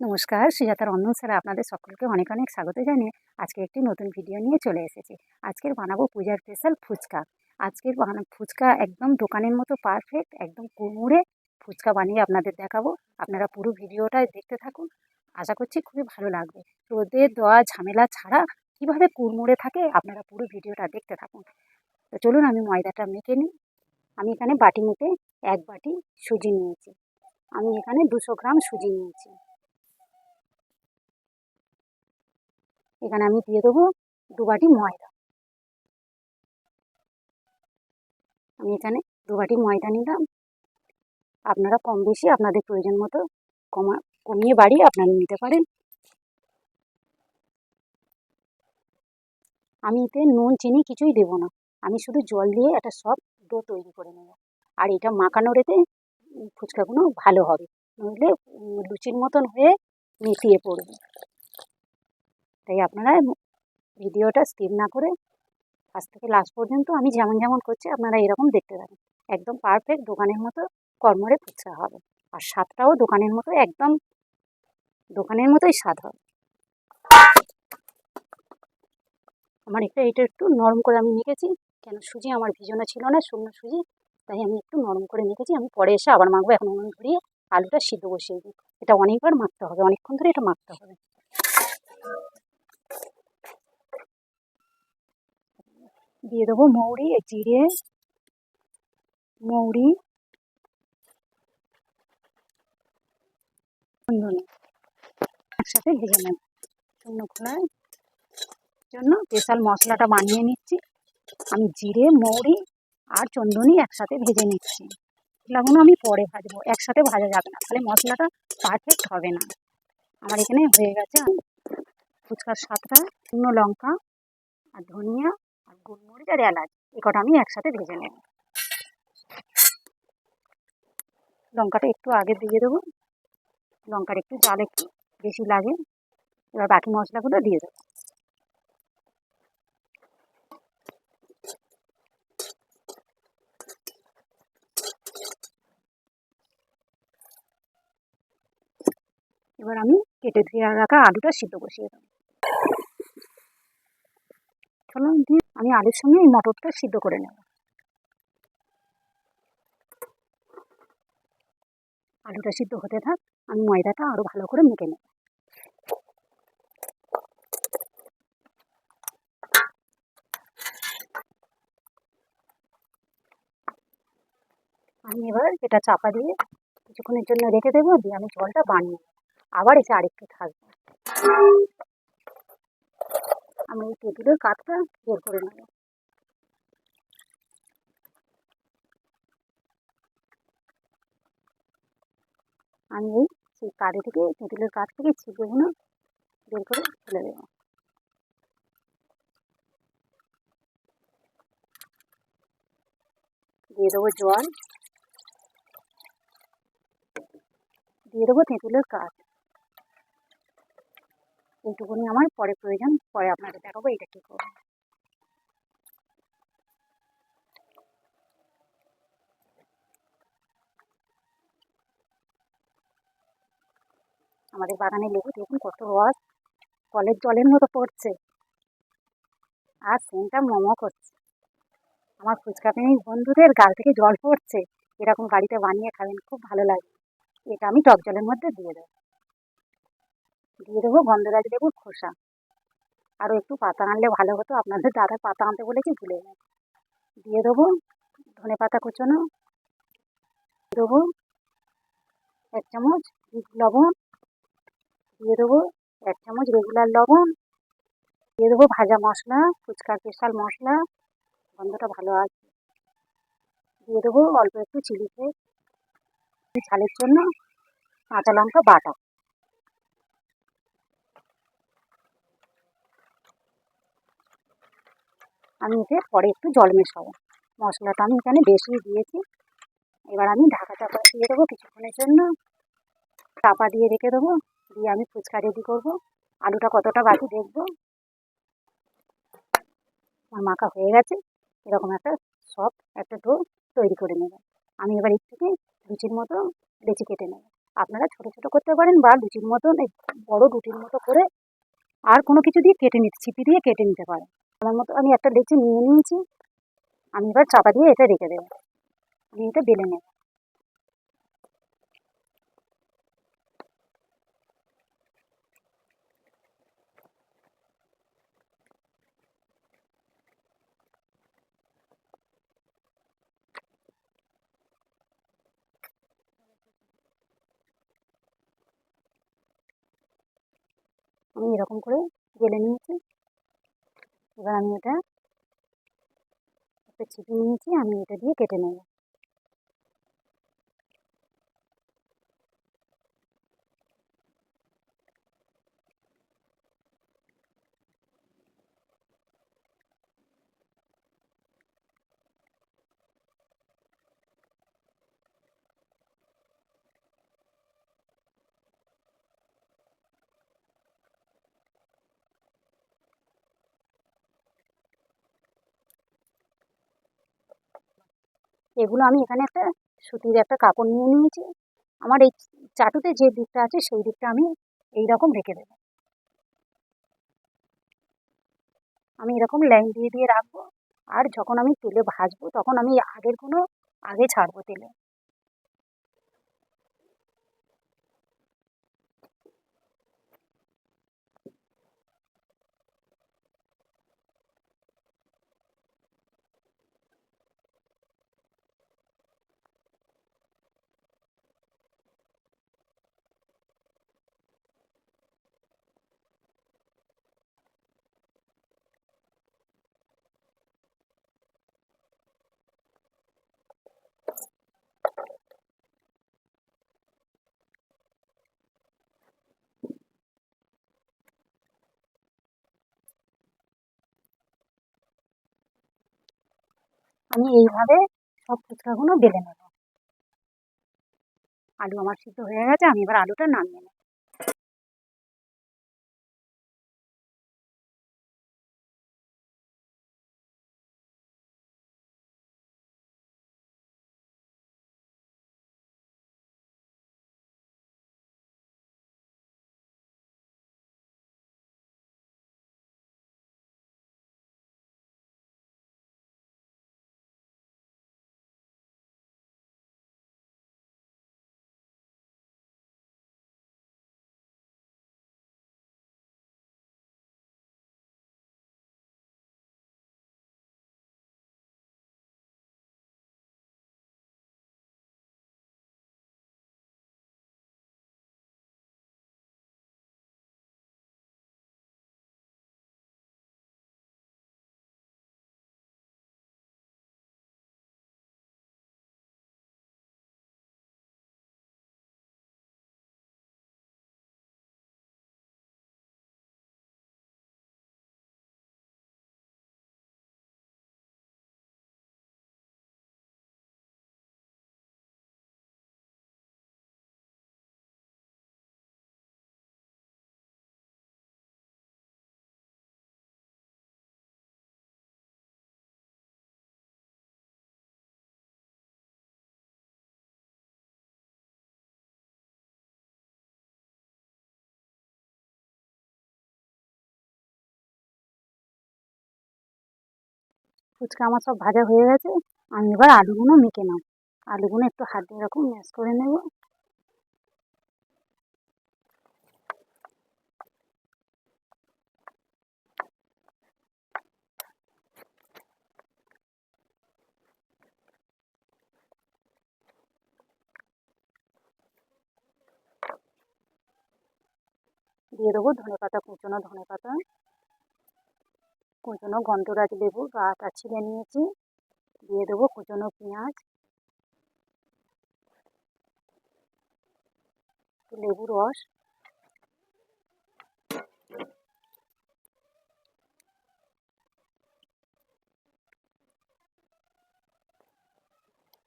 নমস্কার সুজাতার অন্য স্যার, আপনাদের সকলকে অনেক অনেক স্বাগত জানিয়ে আজকে একটি নতুন ভিডিও নিয়ে চলে এসেছি। আজকের বানাবো পূজার স্পেশাল ফুচকা। আজকের ফুচকা একদম দোকানের মতো পারফেক্ট একদম কুমড়ে ফুচকা বানিয়ে আপনাদের দেখাবো। আপনারা পুরো ভিডিওটা দেখতে থাকুন। আশা করছি খুবই ভালো লাগবে। রোদের দেওয়া ঝামেলা ছাড়া কীভাবে কুড়মুড়ে থাকে আপনারা পুরো ভিডিওটা দেখতে থাকুন। তো চলুন আমি ময়দাটা মেখে নিই। আমি এখানে বাটি মেপে এক বাটি সুজি নিয়েছি। আমি এখানে দুশো গ্রাম সুজি নিয়েছি। এখানে আমি দিয়ে দেবো দু বাটি ময়দা। আমি এখানে দু বাটি ময়দা নিলাম। আপনারা কম বেশি আপনাদের প্রয়োজন মতো কমা, কমিয়ে বাড়িয়ে আপনারা নিতে পারেন। আমি এতে নুন, চিনি কিছুই দেবো না। আমি শুধু জল দিয়ে একটা সব ডো তৈরি করে নেব। আর এটা মাখানোর এতে ফুচকাগুলো ভালো হবে। নইলে লুচির মতন হয়ে মিশিয়ে পড়বে। তাই আপনারা ভিডিওটা স্কিপ না করে ফার্স্ট থেকে লাস্ট পর্যন্ত আমি যেমন যেমন করছি, আপনারা এরকম দেখতে পারেন একদম পারফেক্ট দোকানের মতো কর্মরে ফুচকা হবে। আর স্বাদটাও দোকানের মতো, একদম দোকানের মতোই স্বাদ হবে। আমার একটা এটা একটু নরম করে আমি মেখেছি। কেন সুজি আমার ভিজনো ছিল না, শুকনো সুজি। তাই আমি একটু নরম করে মেখেছি। আমি পরে এসে আবার মাখবো। এখন উনুন ধরিয়ে আলুটা সিদ্ধ বসিয়ে দিই। এটা অনেকবার মাখতে হবে। অনেকক্ষণ ধরে এটা মাখতে হবে। দিয়ে দেবো মৌরি জিরে মৌরি একসাথে ভেজে নেব। শূন্য খোলার জন্য স্পেশাল মশলাটা বানিয়ে নিচ্ছি। আমি জিরে, মৌরি আর চন্দনি একসাথে ভেজে নিচ্ছি। এগুলো আমি পরে ভাজবো। একসাথে ভাজা যাবে না। তাহলে মশলাটা পারফেক্ট হবে না। আমার এখানে হয়ে গেছে ফুচকার স্বাদটা। শুকনো লঙ্কা আর ধনিয়া গোলমরিচ আর এলাচ এ কটা আমি একসাথে ভেজে নেব। লঙ্কাটা একটু আগে দিয়ে দেবো। লঙ্কার একটু জাল একটু বেশি লাগে, এবার বাকি মশলাগুলো দিয়ে দেবো। এবার আমি কেটে ধুয়ে রাখা আলুটা সিদ্ধ বসিয়ে দেবো। চলো দিয়ে আমি আলুর সঙ্গে এই মটরটা সিদ্ধ করে নেব। আলুটা সিদ্ধ হতে থাক, আমি ময়দাটা আরও ভালো করে মেখে নেব। আমি এবার এটা চাপা দিয়ে কিছুক্ষণের জন্য রেখে দেবো, দিয়ে আমি জলটা বানিয়ে আবার এসে আরেকটু থাকব। আমি এই টেবিলের কাঠটা বের করে নেব। আমি এই সেই কাঠে থেকে তেঁতুলের কাঠ থেকে ছিপেগুলো বের করে ফেলে দেবো। দিয়ে দেবো জল। দিয়ে দেবো তেঁতুলের কাঠ। এইটুকুনি আমার, পরে প্রয়োজন, পরে আপনাকে দেখাবো এটা কী করব। আমাদের বাগানে লেবু দেখুন কত রস, কলের জলের মতো পড়ছে। আর সেনটা মোমো করছে। আমার ফুচকা প্রেমিক বন্ধুদের গাল থেকে জল পড়ছে। এরকম গাড়িতে বানিয়ে খাবেন, খুব ভালো লাগে। এটা আমি টক জলের মধ্যে দিয়ে দেবো। দিয়ে দেবো গন্ধরাজ লেবুর খোসা। আরও একটু পাতা আনলে ভালো হতো, আপনাদের দাদা পাতা আনতে বলেছি, ভুলে গেছে। দিয়ে দেবো ধনে পাতা কুচোনো দেবো এক চামচ লবণ, দিয়ে দেবো এক চামচ রেগুলার লবণ, দিয়ে দেবো ভাজা মশলা, ফুচকা স্পেশাল মশলা, গন্ধটা ভালো আছে। দিয়ে দেবো অল্প একটু চিলি ফ্লেক্স, ঝালের জন্য কাঁচা লঙ্কা, বাটা। আমি এতে পরে একটু জল মেশাবো। মশলাটা আমি এখানে বেশি দিয়েছি। এবার আমি ঢাকা চাপা দিয়ে দেবো কিছুক্ষণের জন্য। চাপা দিয়ে রেখে দেবো। দিয়ে আমি ফুচকা রেডি করব। আলুটা কতটা বাকি দেখব। আমার মাখা হয়ে গেছে। এরকম একটা সব একটা ডো তৈরি করে নেব। আমি এবার এর থেকে লুচির মতো লেচি কেটে নেব। আপনারা ছোট ছোট করতে পারেন বা লুচির মতন বড় রুটির মতো করে আর কোনো কিছু দিয়ে কেটে নিতে ছিপি দিয়ে কেটে নিতে পারেন। আমার মতো আমি একটা লেচি নিয়ে নিয়েছি। আমি এবার চাপা দিয়ে এটা রেখে দেবো। আমি এটা বেলে নেব। আমি এরকম করে বেলে নিয়েছি। এবার আমি এটা একটা ছিপি নিয়েছি আমি এটা দিয়ে কেটে নেব। এগুলো আমি এখানে একটা সুতির একটা কাপড় নিয়ে নিয়েছি। আমার এই চাটুতে যে দিকটা আছে সেই দিকটা আমি এই রকম রেখে দেব। আমি এরকম লাইন দিয়ে দিয়ে রাখব। আর যখন আমি তেলে ভাজবো তখন আমি আগের কোনো, আগে ছাড়বো তেলে। আমি এইভাবে সব ফুচকাগুলো বেলে নেব। আলু আমার সিদ্ধ হয়ে গেছে, আমি এবার আলুটা নামিয়ে নেব। ফুচকা আমার সব ভাজা হয়ে গেছে। আমি এবার আলুগুলো মেখে নেব। আলুগুলো একটু হাত দিয়ে এরকম ম্যাশ করে নেব। দিয়ে দেবো ধনে পাতা কুচনো ধনে পাতা কুচনো গন্ধরাজ লেবু গাটা ছিঁড়ে নিয়েছি দিয়ে দেবো কুচনো পেঁয়াজ। লেবু রস।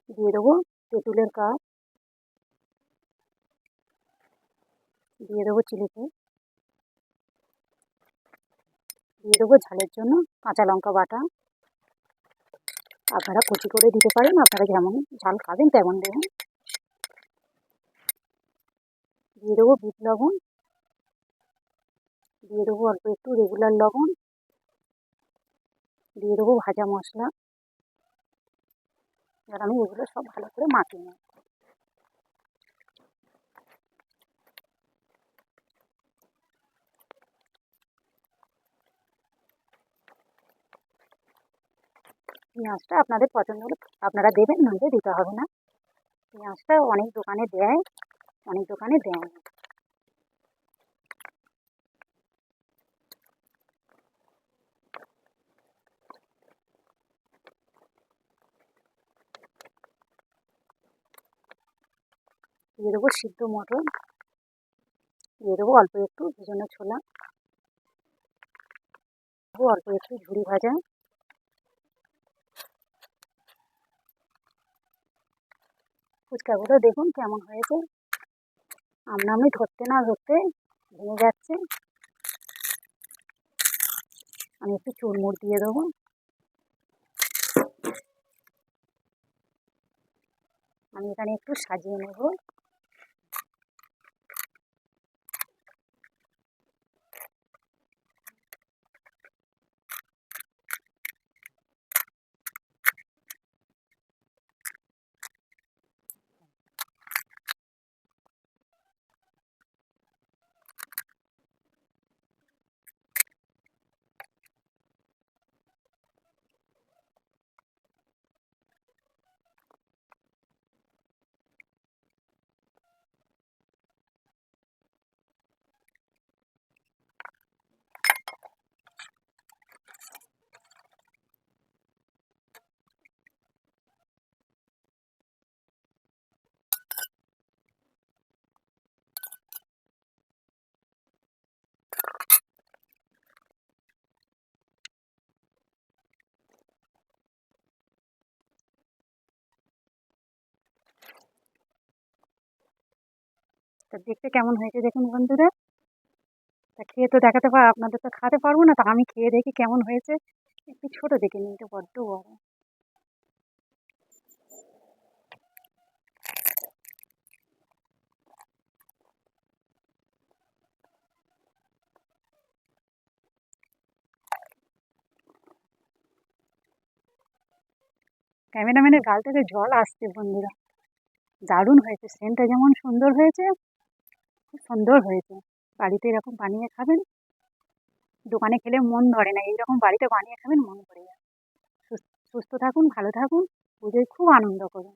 দিয়ে দেবো তেঁতুলের কাপ দিয়ে দেবো চিলি ফ্লেক্স দিয়ে দেবো ঝালের জন্য, কাঁচা লঙ্কা বাটা। আপনারা কুচি করে দিতে পারেন, আপনারা যেমন ঝাল খাবেন তেমন দেবেন। দিয়ে দেবো বিট লবণ। দিয়ে দেবো অল্প একটু রেগুলার লবণ। দিয়ে দেবো ভাজা মশলা। এবার আমি এগুলো সব ভালো করে মাখিয়ে নেব। পেঁয়াজটা আপনাদের পছন্দ হলে আপনারা দেবেন, নইলে দিতে হবে না। পেঁয়াজটা অনেক দোকানে দেয়, অনেক দোকানে দেয় না। দিয়ে দেবো সিদ্ধ মটর। দিয়ে দেবো অল্প একটু ভেজানো ছোলা। অল্প একটু ঝুড়ি ভাজা। ফুচকাগুলো দেখুন কেমন হয়েছে। আমরা আমি ধরতে না ধরতে ভেঙে যাচ্ছে। আমি একটু চুরমুর দিয়ে দেবো। আমি এখানে একটু সাজিয়ে নেব। তা দেখতে কেমন হয়েছে দেখুন বন্ধুরা। তা খেয়ে তো দেখাতে পার আপনাদের তো খাওয়াতে পারব না, তা আমি খেয়ে দেখি কেমন হয়েছে। একটু ছোটো দেখে নিই এটা বড্ড বড়। ক্যামেরাম্যানের গাল থেকে জল আসছে বন্ধুরা। দারুণ হয়েছে সেন্টটা যেমন সুন্দর হয়েছে। খুব সুন্দর হয়েছে। বাড়িতে এরকম বানিয়ে খাবেন, দোকানে খেলে মন ধরে না, এইরকম বাড়িতে বানিয়ে খাবেন মন ভরে যাবে সুস্থ থাকুন, ভালো থাকুন, পুজোয় খুব আনন্দ করুন।